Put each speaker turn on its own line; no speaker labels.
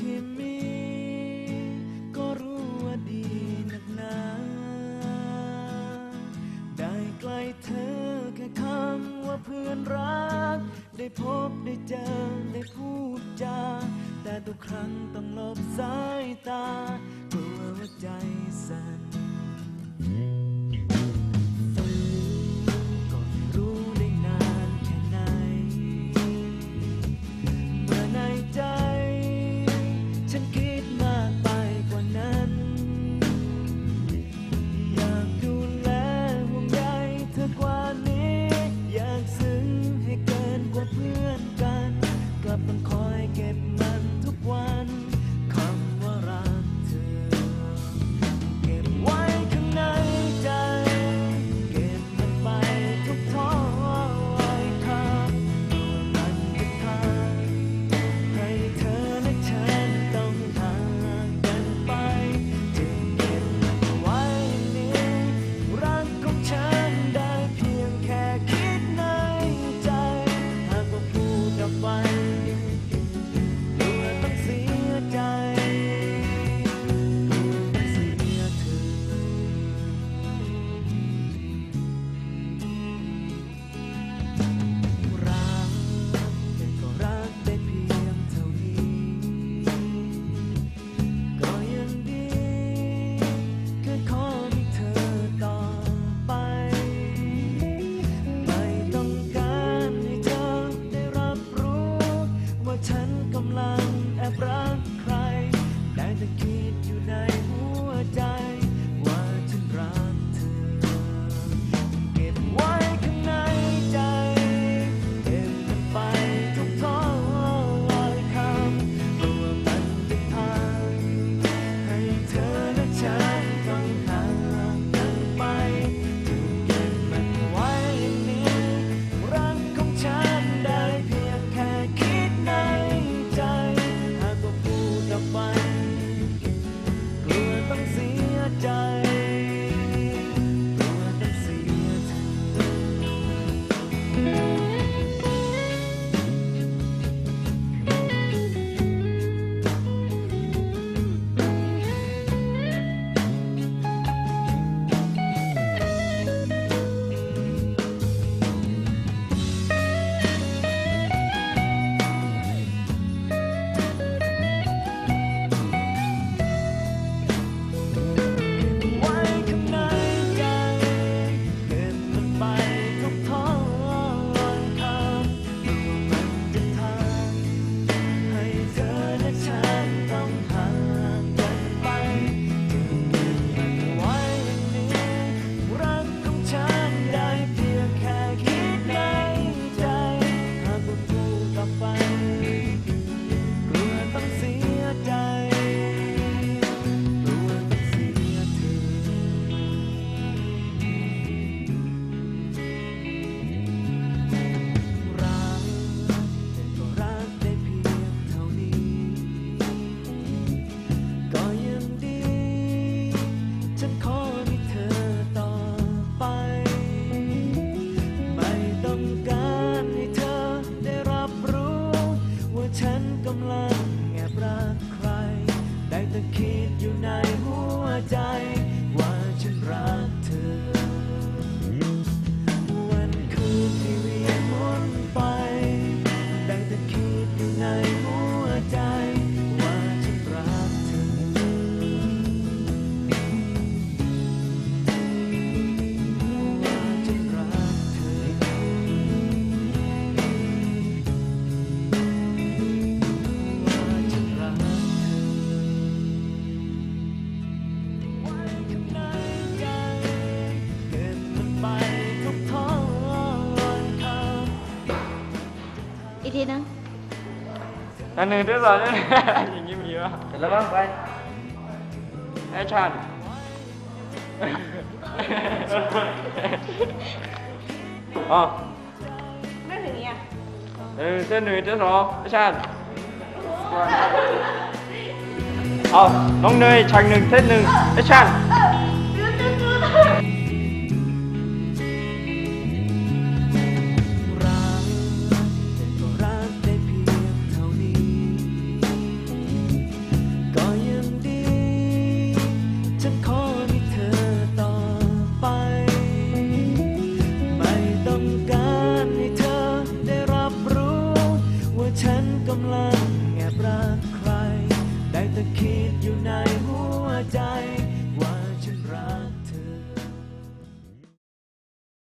ที่มี ก็รู้ว่าดีนักหนา ได้ใกล้เธอแค่คำว่าเพื่อนรัก ได้พบได้เจอได้พูดจา แต่ทุกครั้งต้องลบสายตากลัวว่าใจสั่น ลับมันคอยเก็บมันทุกวันางแอบรักใคร ได้แต่คิดอยู่ในหัวใจ อันหนึ่งที่สองนี่อย่างนี้มีป่ะเสร็จแล้วบ้างไปแอชันอ๋อไม่ถึงเนี้ยเออเส้นหนึ่งเส้นสองแอคชั่นเอาน้องเนยฉากหนึ่งเส้นหนึ่งแอคชั่น กำลังแอบรักใคร ได้แต่คิดอยู่ในหัวใจ ว่าฉันรัก